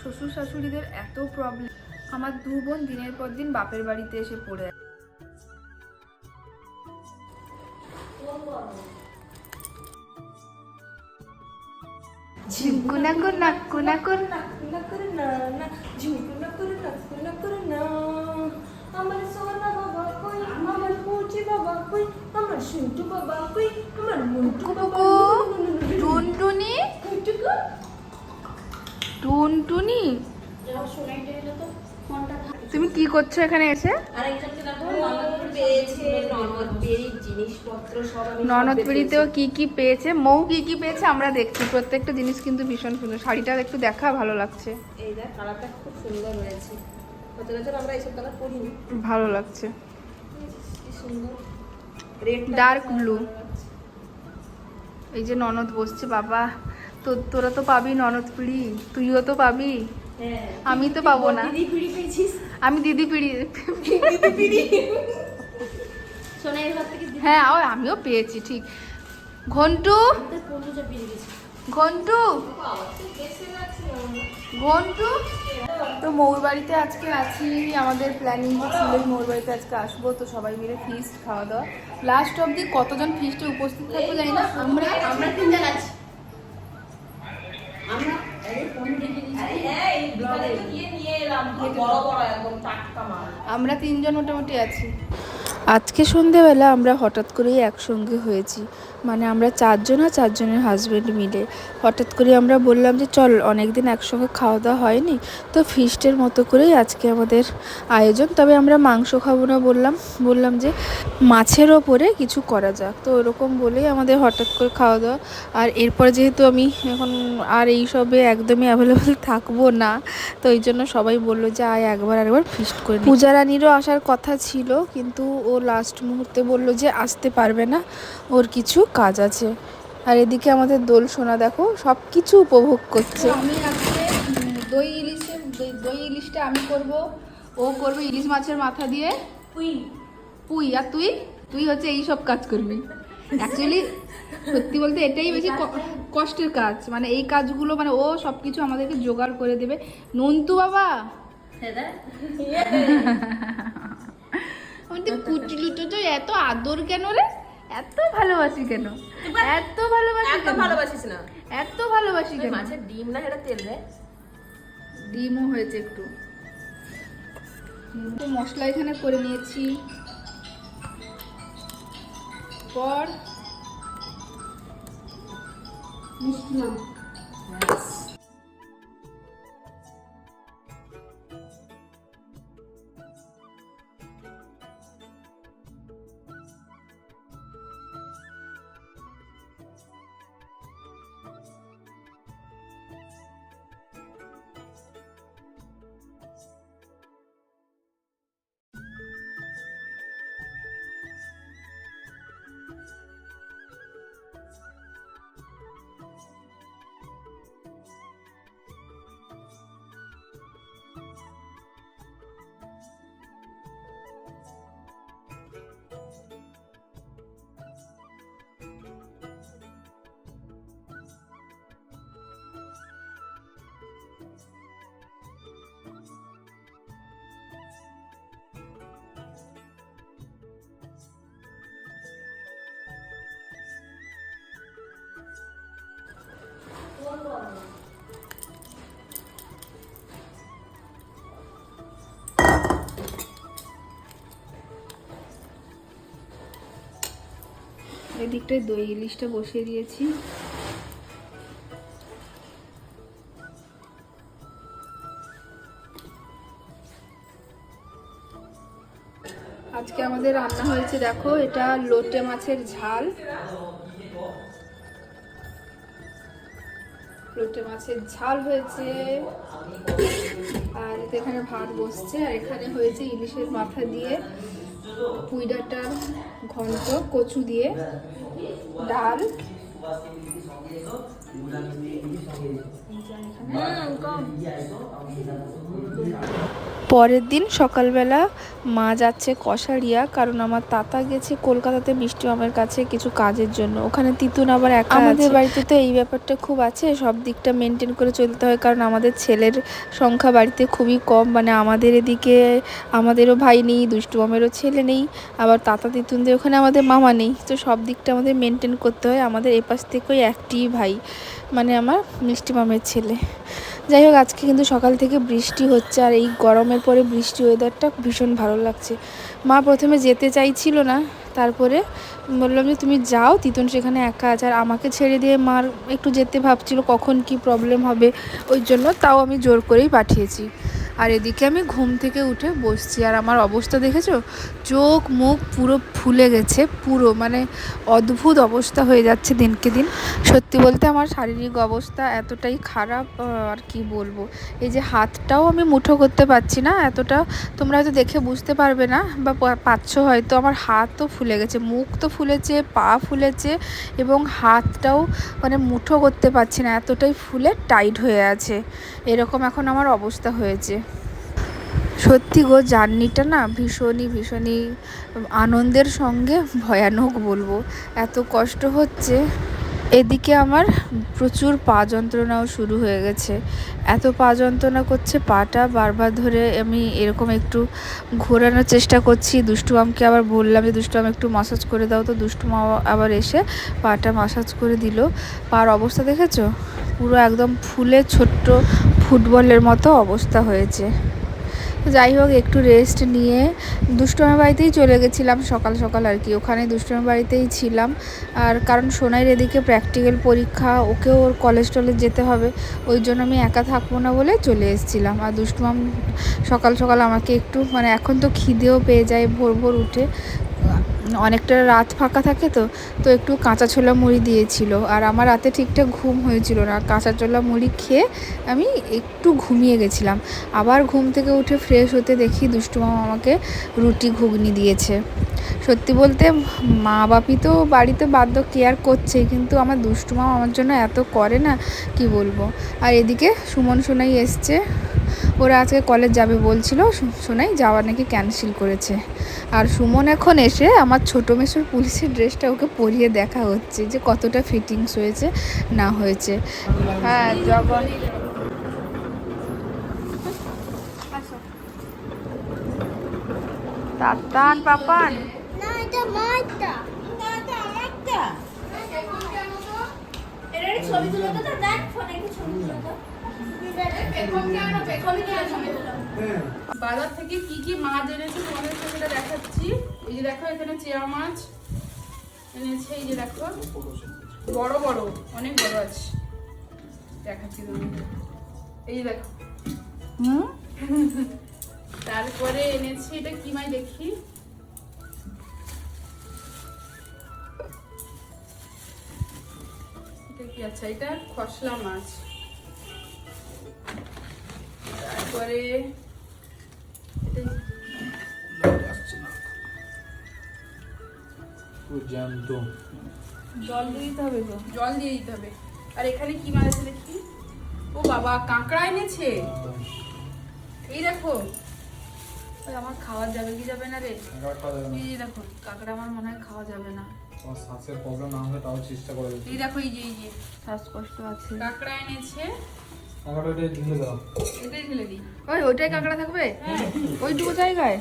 শ্বশুর শাশুড়িদের এত প্রবলেম আমার দু বোন দিনের পর দিন বাপের বাড়িতে এসে পড়ে আছে। ঝিঙ্কুনা কুনা কুনা কুনা না করে না না ঝুঁকু না করে না না করে না। আমার সোনা বাবা কই আমার মুচি বাবা কই আমার শুন্টু বাবা কই আমার মুন্টু বাবা টুনটুনি। কুটুকু টুনটুনি? তুমি কি করছ এখানে এসে? ননদ। পিড়িতেও কি কি পেয়েছে? মৌ কি কি পেয়েছে আমরা দেখছি। প্রত্যেকটা জিনিস কিন্তু ভীষণ সুন্দর। শাড়িটা একটু দেখা ভালো লাগছে। এই দেখ কালারটা খুব সুন্দর হয়েছে। আমরা এইসব কালার পরিনি। ভালো লাগছে। Dark blue। এই যে ননদ বসছে বাবা। তো তোরা তো পাবি ননদ পিড়ি তুইও তো পাবি। হ্যাঁ আমি তো পাবো না। দিদি পিড়ি পেয়েছিস? আমি দিদি পিড়ি। হ্যাঁ ও আমিও পেয়েছি ঠিক। ঘন্টু? ঘন্টু? ঘন্টু? তো মৌর বাড়িতে আজকে আছি আমাদের প্ল্যানিং তো ছিল মৌর বাড়িতে আজকে আসব তো সবাই মিলে ফিস্ট খাওয়া দাওয়া। লাস্ট অবধি কতজন ফিস্টে উপস্থিত থাকব জানি না আমরা আমরা তিনজন আছি। মাল। আমরা তিনজন মোটামুটি আছি। আজকে সন্ধেবেলা আমরা হঠাৎ করেই একসঙ্গে হয়েছি। মানে আমরা চারজন আর চারজনের হাজব্যান্ড মিলে। হঠাৎ করে আমরা বললাম যে, চল, অনেকদিন একসঙ্গে খাওয়া দাওয়া হয়নি। তো ফিস্টের মতো করেই আজকে আমাদের আয়োজন। তবে আমরা মাংস খাব না বললাম। বললাম যে, মাছের ওপরে কিছু করা যাক। তো ওরকম বলেই আমাদের হঠাৎ করে খাওয়া দাওয়া আর এরপর যেহেতু আমি এখন আর এই সবে একদমই অ্যাভেলেবেল থাকব না, তো এই জন্য সবাই বলল যে, আয় একবার একবার ফিস্ট করে নিই। পূজা রানীরও আসার কথা ছিল, কিন্তু ও লাস্ট মুহূর্তে বলল যে আসতে পারবে না ওর কিছু কাজ আছে। আর এদিকে আমাদের দোল সোনা দেখো সব কিছু উপভোগ করছে। আমি আজকে দই ইলিশে দই ইলিশটা আমি করব ও করবে ইলিশ মাছের মাথা দিয়ে। তুই পুই আর তুই? তুই হচ্ছে এই সব কাজ করবি। অ্যাকচুয়ালি সত্যি বলতে এটাই বেশি ক- কষ্টের কাজ। মানে এই কাজগুলো মানে ও সব কিছু আমাদেরকে জোগাড় করে দেবে। নন্তু বাবা! আমি তো কুচলুটো তো এত আদর কেন রে? এত ভালোবাসি কেন? এত ভালোবাসি কেন? ভালোবাসিস না। এত ভালোবাসি কেন? মাছের ডিম না এটা তেল রে। ডিমও হয়েছে একটু। মশলা এখানে করে নিয়েছি। পর। এদিকটায় দই ইলিশটা বসিয়ে দিয়েছি। আজকে আমাদের রান্না হয়েছে, দেখো, এটা লোটে মাছের ঝাল। লোটে মাছের ঝাল হয়েছে। আর এখানে ভাত বসছে, আর এখানে হয়েছে ইলিশের মাথা দিয়ে পুঁই ডাঁটার ঘন্ট কচু দিয়ে ডাল। হুম কম পরের দিন সকালবেলা মা যাচ্ছে কষারিয়া কারণ আমার তাতা গেছে কলকাতাতে মিষ্টি মামের কাছে কিছু কাজের জন্য। ওখানে তিতুন আবার একা আমাদের বাড়িতে তো এই ব্যাপারটা খুব আছে সব দিকটা মেনটেন করে চলতে হয় কারণ আমাদের ছেলের সংখ্যা বাড়িতে খুবই কম। মানে আমাদের এদিকে আমাদেরও ভাই নেই দুষ্টু মামেরও ছেলে নেই আবার তাতা তিতুনদের ওখানে আমাদের মামা নেই। তো সব দিকটা আমাদের মেনটেন করতে হয়। আমাদের এপাশ থেকেই একটি ভাই মানে আমার মিষ্টি মামের ছেলে। যাই হোক, আজকে কিন্তু সকাল থেকে বৃষ্টি হচ্ছে আর এই গরমের পরে বৃষ্টি ওয়েদারটা ভীষণ ভালো লাগছে। মা প্রথমে যেতে চাইছিল না, তারপরে বললাম যে, তুমি যাও, তিতন সেখানে একা আছে আর আমাকে ছেড়ে দিয়ে মার একটু যেতে ভাবছিল, কখন কি প্রবলেম হবে? ওই জন্য তাও আমি জোর করেই পাঠিয়েছি। আর এদিকে আমি ঘুম থেকে উঠে বসছি। আর আমার অবস্থা দেখেছ? চোখ মুখ পুরো ফুলে গেছে, পুরো মানে অদ্ভুত অবস্থা হয়ে যাচ্ছে দিনকে দিন। সত্যি বলতে আমার শারীরিক অবস্থা এতটাই খারাপ আর কি বলব? এই যে হাতটাও আমি মুঠো করতে পারছি না, এতটা তোমরা হয়তো দেখে বুঝতে পারবে না, বা পাচ্ছ হয়তো। আমার হাতও ফুলে গেছে, মুখ তো ফুলেছে, পা ফুলেছে, এবং হাতটাও মানে মুঠো করতে পারছি না, এতটাই ফুলে টাইট হয়ে আছে। এরকম এখন আমার অবস্থা হয়েছে। সত্যি গো, জার্নিটা না ভীষণই ভীষণই আনন্দের সঙ্গে ভয়ানক বলব। এত কষ্ট হচ্ছে। এদিকে আমার প্রচুর পা যন্ত্রণাও শুরু হয়ে গেছে। এত পা যন্ত্রণা করছে, পাটা বারবার ধরে আমি এরকম একটু ঘোরানোর চেষ্টা করছি। দুষ্টুমামকে আবার বললাম যে দুষ্টুমাম একটু মাসাজ করে দাও তো। দুষ্টুমা আবার এসে পাটা মাসাজ করে দিল। পার অবস্থা দেখেছ? পুরো একদম ফুলে ছোট্ট ফুটবলের মতো অবস্থা হয়েছে। যাই হোক, একটু রেস্ট নিয়ে দুষ্টমের বাড়িতেই চলে গেছিলাম সকাল সকাল আর কি। ওখানে দুষ্টমের বাড়িতেই ছিলাম। আর কারণ সোনাইয়ের এদিকে প্র্যাকটিক্যাল পরীক্ষা, ওকেও ওর কলেজ টলেজ যেতে হবে, ওই জন্য আমি একা থাকব না বলে চলে এসেছিলাম। আর দুষ্টমাম সকাল সকাল আমাকে একটু মানে এখন তো খিদেও পেয়ে যায় ভোর ভোর উঠে। অনেকটা রাত ফাঁকা থাকে তো তো একটু কাঁচা ছোলা মুড়ি দিয়েছিল। আর আমার রাতে ঠিকঠাক ঘুম হয়েছিল না। কাঁচা ছোলা মুড়ি খেয়ে আমি একটু ঘুমিয়ে গেছিলাম। আবার ঘুম থেকে উঠে ফ্রেশ হতে দেখি দুষ্টু মামা আমাকে রুটি ঘুগনি দিয়েছে। সত্যি বলতে, মা বাপি তো বাড়িতে বাধ্য কেয়ার করছে কিন্তু আমার দুষ্টু মামা আমার জন্য এত করে না, কি বলব? আর এদিকে সুমন সোনাই এসছে। ওরা আজকে কলেজ যাবে বলছিল শোনাই যাওয়া নাকি ক্যান্সেল করেছে। আর সুমন এখন এসে আমার ছোটো মেসোর পুলিশের ড্রেসটা ওকে পরিয়ে দেখা হচ্ছে যে কতটা ফিটিংস হয়েছে, না হয়েছে। হ্যাঁ ছবি তুলে তো, দেখ ফোনে ছবি তুলে তো বাজার থেকে কি কি মাছ এনেছে তোমাদের সেটা দেখাচ্ছি। এই যে দেখো এখানে চেয়া মাছ এনেছে এই যে দেখো। বড় বড় অনেক বড় আছে। দেখাচ্ছি তোমাদের। এই দেখো। হুম? তারপরে এনেছি এটা কি মাছ দেখি? আচ্ছা এটা খসলা মাছ। তারপরে জল দিয়ে দিতে হবে তো? জল দিয়ে দিতে হবে। আর এখানে কি মাছ আছে দেখি? ও বাবা কাঁকড়া এনেছে? এই দেখো। আমার খাওয়া যাবে কি যাবে না রে? এই দেখো কাঁকড়া আমার মনে হয় খাওয়া যাবে না। শ্বাসের প্রবলেম না হলে তাও চেষ্টা করে এই দেখো এই যে এই যে। শ্বাসকষ্ট আছে। কাঁকড়া এনেছে। টাকাটা ঢেলে দাও। এটাই ঢেলে দিই। ওই ওইটাই কাঁকড়া থাকবে? ওইটুকু জায়গায়?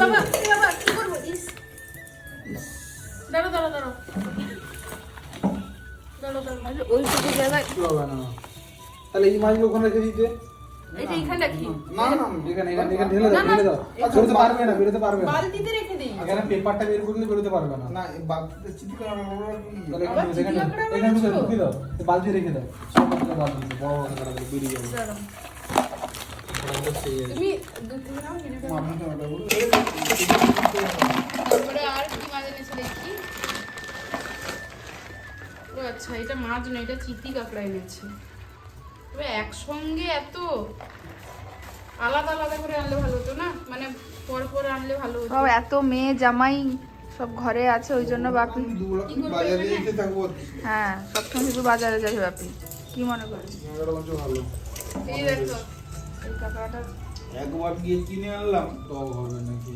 বাবা বাবা কি করব? ইস। দাঁড়ো দাঁড়ো দাঁড়ো দাঁড়ো দাঁড়ো ওইটুকু জায়গায় তাহলে এই মাছগুলো ওখানে রেখে দিতে। এটা এখানে রাখি না না এখানে এখানে এখানে ঢেলে দাও না, না, ঢেলে দাও। বেরোতে পারবে না বেরোতে পারবে না। বালতিতে রেখে দিই এখানে পেপারটা বের করলে বেরোতে পারবে না। না বালতিতে চিঠি করা তাহলে আবার এখানে এখানে ঢুকে দাও। বালতি রেখে দাও। সব বালতি বড় বড় বেরিয়ে যাবে। তুমি নাও তারপরে আর কি মাছ এনেছে দেখি? ও আচ্ছা এটা মাছ নয় এটা চিতি কাঁকড়া এনেছে। তবে একসঙ্গে এত আলাদা আলাদা করে আনলে ভালো হতো না? মানে পর পর আনলে ভালো হতো। এত মেয়ে জামাই সব ঘরে আছে ওই জন্য বাপি। হ্যাঁ সবসময় শুধু বাজারে যাই বাপি। কি মনে করেন এটা বলছো এই দেখো। এই কাঁকড়াটা একবার গিয়ে কিনে আনলাম টক হবে নাকি?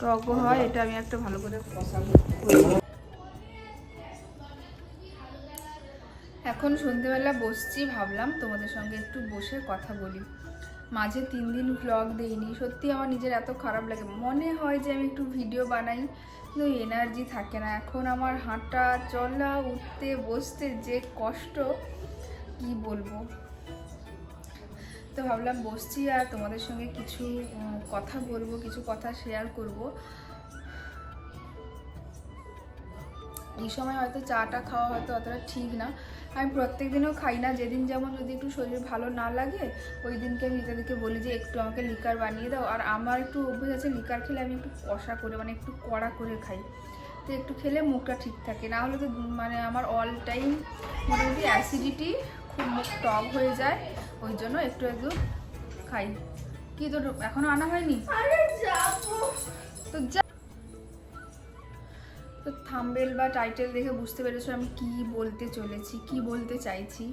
টক হয় এটা আমি একটা ভালো করে কষাবো। এখন সন্ধেবেলা বসছি, ভাবলাম তোমাদের সঙ্গে একটু বসে কথা বলি। মাঝে তিন দিন ভ্লগ দেইনি, সত্যি আমার নিজের এত খারাপ লাগে। মনে হয় যে আমি একটু ভিডিও বানাই, কিন্তু এনার্জি থাকে না। এখন আমার হাঁটা, চলা, উঠতে, বসতে যে কষ্ট, কি বলব? তো ভাবলাম বসছি আর তোমাদের সঙ্গে কিছু কথা বলব, কিছু কথা শেয়ার করব। এই সময় হয়তো চাটা খাওয়া হয়তো অতটা ঠিক না। আমি প্রত্যেক দিনও খাই না যেদিন যেমন যদি একটু শরীর ভালো না লাগে ওই দিনকে আমি ইত্যাদিকে বলি যে একটু আমাকে লিকার বানিয়ে দাও। আর আমার একটু অভ্যেস আছে লিকার খেলে আমি একটু কষা করে মানে একটু কড়া করে খাই। তো একটু খেলে মুখটা ঠিক থাকে। না হলে তো মানে আমার অল টাইম মোটামুটি অ্যাসিডিটি খুব মুখ টক হয়ে যায়। ওই জন্য একটু একটু খাই। কি তোর এখনও আনা হয়নি? তো যা তো থাম্বেল বা টাইটেল দেখে বুঝতে পেরেছ আমি কি বলতে চলেছি, কি বলতে চাইছি।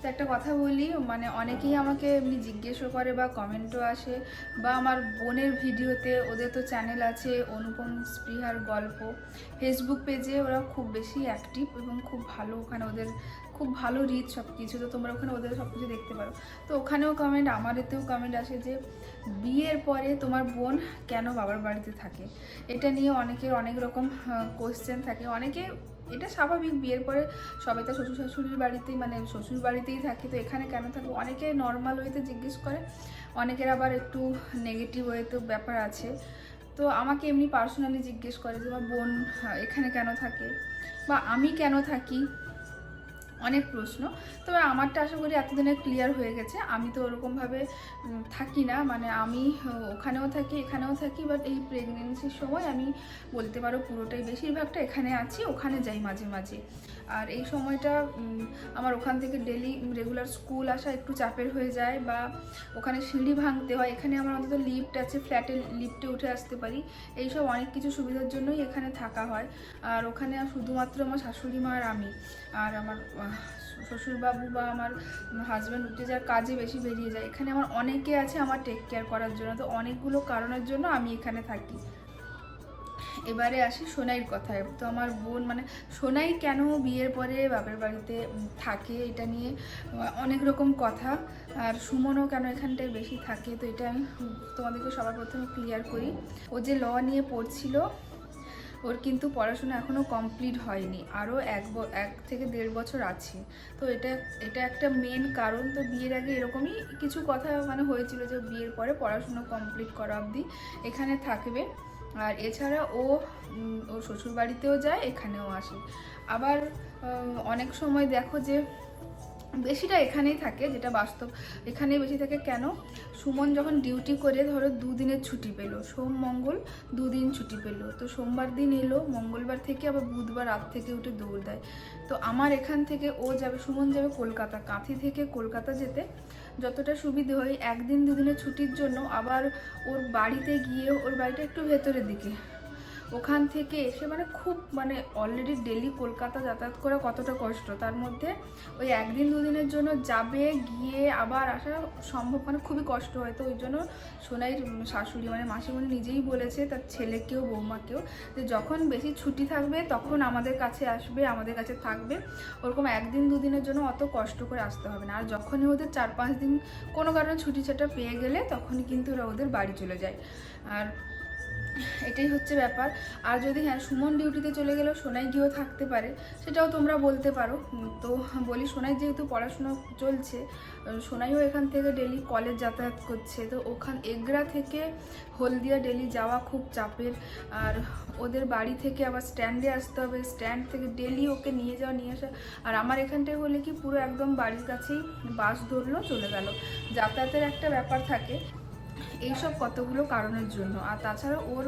তো একটা কথা বলি মানে অনেকেই আমাকে এমনি জিজ্ঞেসও করে বা কমেন্টও আসে বা আমার বোনের ভিডিওতে ওদের তো চ্যানেল আছে অনুপম স্পৃহার গল্প। ফেসবুক পেজে ওরা খুব বেশি অ্যাক্টিভ এবং খুব ভালো ওখানে ওদের খুব ভালো রিচ সব কিছু তো তোমরা ওখানে ওদের সব কিছু দেখতে পারো। তো ওখানেও কমেন্ট আমার এতেও কমেন্ট আসে যে, বিয়ের পরে তোমার বোন কেন বাবার বাড়িতে থাকে? এটা নিয়ে অনেকের অনেক রকম কোয়েশ্চেন থাকে। অনেকে, এটা স্বাভাবিক, বিয়ের পরে সবাই তো শ্বশুর শাশুড়ির বাড়িতেই মানে শ্বশুর বাড়িতেই থাকে। তো এখানে কেন থাকবে অনেকে নর্মাল ওয়েতে জিজ্ঞেস করে। অনেকের আবার একটু নেগেটিভ ওয়েতেও ব্যাপার আছে। তো আমাকে এমনি পার্সোনালি জিজ্ঞেস করে যে আমার বোন এখানে কেন থাকে? বা আমি কেন থাকি? অনেক প্রশ্ন। তবে আমারটা আশা করি এতদিনে ক্লিয়ার হয়ে গেছে। আমি তো ওরকমভাবে থাকি না। মানে আমি ওখানেও থাকি, এখানেও থাকি বাট এই প্রেগনেন্সির সময় আমি বলতে পারো পুরোটাই বেশিরভাগটা এখানে আছি, ওখানে যাই মাঝে মাঝে। আর এই সময়টা আমার ওখান থেকে ডেলি রেগুলার স্কুল আসা একটু চাপের হয়ে যায় বা ওখানে সিঁড়ি ভাঙতে হয়, এখানে আমার অন্তত লিফট আছে ফ্ল্যাটে লিফটে উঠে আসতে পারি। এইসব অনেক কিছু সুবিধার জন্যই এখানে থাকা হয়। আর ওখানে শুধুমাত্র আমার শাশুড়ি মা আর আমি। আর আমার শ্বশুরবাবু বা আমার হাজব্যান্ড উঠে যাওয়ার কাজে বেশি বেরিয়ে যায়। এখানে আমার অনেকে আছে আমার টেক কেয়ার করার জন্য। তো অনেকগুলো কারণের জন্য আমি এখানে থাকি। এবারে আসি সোনাইয়ের কথায়। তো আমার বোন মানে সোনাই কেন বিয়ের পরে বাপের বাড়িতে থাকে এটা নিয়ে অনেক রকম কথা। আর সুমনও কেন এখানটায় বেশি থাকে? তো এটা আমি তোমাদেরকে সবার প্রথমে ক্লিয়ার করি। ও যে ল নিয়ে পড়ছিল, ওর কিন্তু পড়াশোনা এখনও কমপ্লিট হয়নি। আরও এক এক থেকে দেড় বছর আছে। তো এটা এটা একটা মেন কারণ। তো বিয়ের আগে এরকমই কিছু কথা মানে হয়েছিল যে বিয়ের পরে পড়াশুনো কমপ্লিট করা অবধি এখানে থাকবে। আর এছাড়া ও ও ওর শ্বশুর বাড়িতেও যায়, এখানেও আসে। আবার অনেক সময় দেখো যে বেশিটা এখানেই থাকে, যেটা বাস্তব। এখানেই বেশি থাকে কেন? সুমন যখন ডিউটি করে, ধরো দুদিনের ছুটি পেল, সোম, মঙ্গল, দুদিন ছুটি পেল। তো সোমবার দিন এলো, মঙ্গলবার থেকে আবার বুধবার রাত থেকে উঠে দৌড় দেয়। তো আমার এখান থেকে ও যাবে, সুমন যাবে কলকাতা। কাঁথি থেকে কলকাতা যেতে যতটা সুবিধে হয়, একদিন দুদিনের ছুটির জন্য আবার ওর বাড়িতে গিয়ে ওর বাড়িটা একটু ভেতরের দিকে। ওখান থেকে এসে মানে খুব মানে অলরেডি ডেলি কলকাতা যাতায়াত করা কতটা কষ্ট। তার মধ্যে ওই একদিন দুদিনের জন্য যাবে, গিয়ে আবার আসা সম্ভব মানে খুবই কষ্ট হয়। তো ওই জন্য সোনাইয়ের শাশুড়ি মানে মাসিমণি নিজেই বলেছে তার ছেলেকেও, বৌমাকেও যে যখন বেশি ছুটি থাকবে তখন আমাদের কাছে আসবে, আমাদের কাছে থাকবে। ওরকম একদিন দুদিনের জন্য অত কষ্ট করে আসতে হবে না। আর যখনই ওদের চার পাঁচ দিন কোনো কারণে ছুটি ছাটা পেয়ে গেলে তখনই কিন্তু ওরা ওদের বাড়ি চলে যায়। আর এটাই হচ্ছে ব্যাপার। আর যদি হ্যাঁ সুমন ডিউটিতে চলে গেলেও সোনাই গিয়েও থাকতে পারে, সেটাও তোমরা বলতে পারো। তো বলি, সোনাই যেহেতু পড়াশোনা চলছে সোনাইও এখান থেকে ডেলি কলেজ যাতায়াত করছে। তো ওখান এগরা থেকে হলদিয়া ডেলি যাওয়া খুব চাপের। আর ওদের বাড়ি থেকে আবার স্ট্যান্ডে আসতে হবে। স্ট্যান্ড থেকে ডেলি ওকে নিয়ে যাওয়া, নিয়ে আসা। আর আমার এখানটায় হলে কি পুরো একদম বাড়ির কাছেই বাস ধরলো, চলে গেল। যাতায়াতের একটা ব্যাপার থাকে। এইসব কতগুলো কারণের জন্য। আর তাছাড়া ওর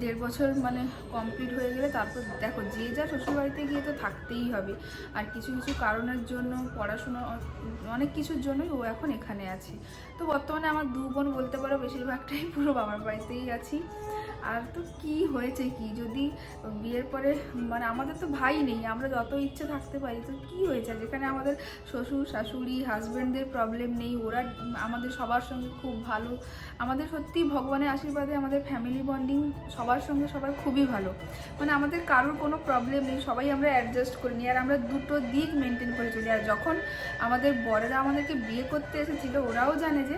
দেড় বছর মানে কমপ্লিট হয়ে গেলে তারপর দেখো, যে যা শ্বশুরবাড়িতে গিয়ে তো থাকতেই হবে। আর কিছু কিছু কারণের জন্য পড়াশোনা অনেক কিছুর জন্যই ও এখন এখানে আছে। তো বর্তমানে আমার দু বোন বলতে পারো, বেশিরভাগটাই পুরো বাবার বাড়িতেই আছি। আর তো কি হয়েছে কি? যদি বিয়ের পরে মানে আমাদের তো ভাই নেই, আমরা যত ইচ্ছে থাকতে পারি, তো কি হয়েছে? যেখানে আমাদের শ্বশুর, শাশুড়ি হাজব্যান্ডদের প্রবলেম নেই, ওরা আমাদের সবার সঙ্গে খুব ভালো। আমাদের সত্যি ভগবানের আশীর্বাদে আমাদের ফ্যামিলি বন্ডিং সবার সঙ্গে সবার খুবই ভালো। মানে আমাদের কারোর কোনো প্রবলেম নেই, সবাই আমরা অ্যাডজাস্ট করে নিই, আর আমরা দুটো দিক মেনটেন করে চলি। আর যখন আমাদের বরেরা আমাদেরকে বিয়ে করতে এসেছিল, ওরাও জানে যে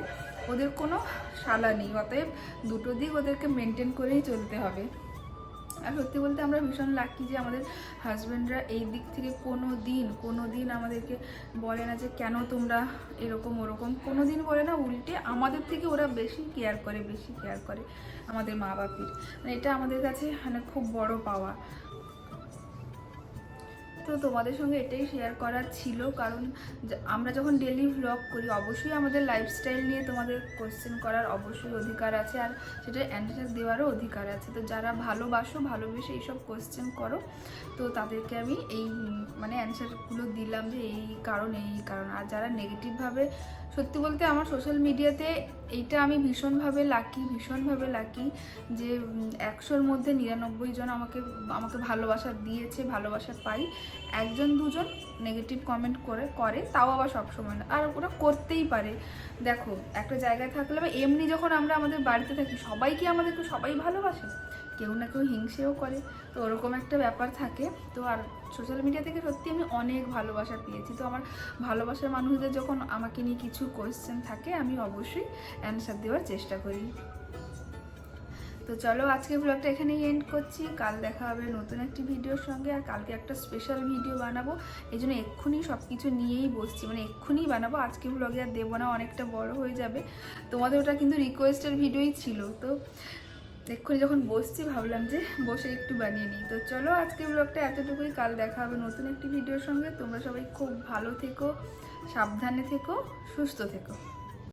ওদের কোনো শালা নেই, অতএব দুটো দিক ওদেরকে মেনটেন করেই চলতে হবে। আর সত্যি বলতে আমরা ভীষণ লাকি যে আমাদের হাজব্যান্ডরা এই দিক থেকে কোনো দিন কোনো দিন আমাদেরকে বলে না যে কেন তোমরা এরকম ওরকম। কোনো দিন বলে না, উল্টে আমাদের থেকে ওরা বেশি কেয়ার করে, বেশি কেয়ার করে আমাদের মা বাপির মানে এটা আমাদের কাছে মানে খুব বড় পাওয়া। তো তোমাদের সঙ্গে এটাই শেয়ার করার ছিল। কারণ আমরা যখন ডেলি ভ্লগ করি, অবশ্যই আমাদের লাইফস্টাইল নিয়ে তোমাদের কোশ্চেন করার অবশ্যই অধিকার আছে। আর সেটা অ্যান্সার দেওয়ারও অধিকার আছে। তো যারা ভালোবাসো, ভালোবেসে এইসব কোশ্চেন করো, তো তাদেরকে আমি এই মানে অ্যান্সারগুলো দিলাম যে এই কারণ এই কারণ। আর যারা নেগেটিভভাবে সত্যি বলতে আমার সোশ্যাল মিডিয়াতে এইটা আমি ভীষণভাবে লাকি ভীষণভাবে লাকি যে একশোর মধ্যে নিরানব্বই জন আমাকে আমাকে ভালোবাসা দিয়েছে, ভালোবাসা পাই একজন দুজন নেগেটিভ কমেন্ট করে করে, তাও আবার সবসময় না। আর ওরা করতেই পারে। দেখো, একটা জায়গায় থাকলে বা এমনি যখন আমরা আমাদের বাড়িতে থাকি, সবাই কি আমাদেরকে সবাই ভালোবাসে? কেউ না কেউ হিংসেও করে। তো ওরকম একটা ব্যাপার থাকে। তো আর সোশ্যাল মিডিয়া থেকে সত্যি আমি অনেক ভালোবাসা পেয়েছি। তো আমার ভালোবাসার মানুষদের যখন আমাকে নিয়ে কিছু কোয়েশ্চেন থাকে, আমি অবশ্যই অ্যান্সার দেওয়ার চেষ্টা করি। তো চলো আজকে ব্লগটা এখানেই এন্ড করছি। কাল দেখা হবে নতুন একটি ভিডিওর সঙ্গে আর কালকে একটা স্পেশাল ভিডিও বানাবো। এই জন্য এক্ষুনি সব কিছু নিয়েই বসছি। মানে এক্ষুনি বানাবো। আজকে ব্লগে আর দেবো না, অনেকটা বড় হয়ে যাবে। তোমাদের ওটা কিন্তু রিকোয়েস্টের ভিডিওই ছিল। তো এক্ষুনি যখন বসছি, ভাবলাম যে বসে একটু বানিয়ে নিই। তো চলো আজকে ব্লগটা এতটুকুই। কাল দেখা হবে নতুন একটি ভিডিওর সঙ্গে। তোমরা সবাই খুব ভালো থেকো, সাবধানে থেকো, সুস্থ থেকো।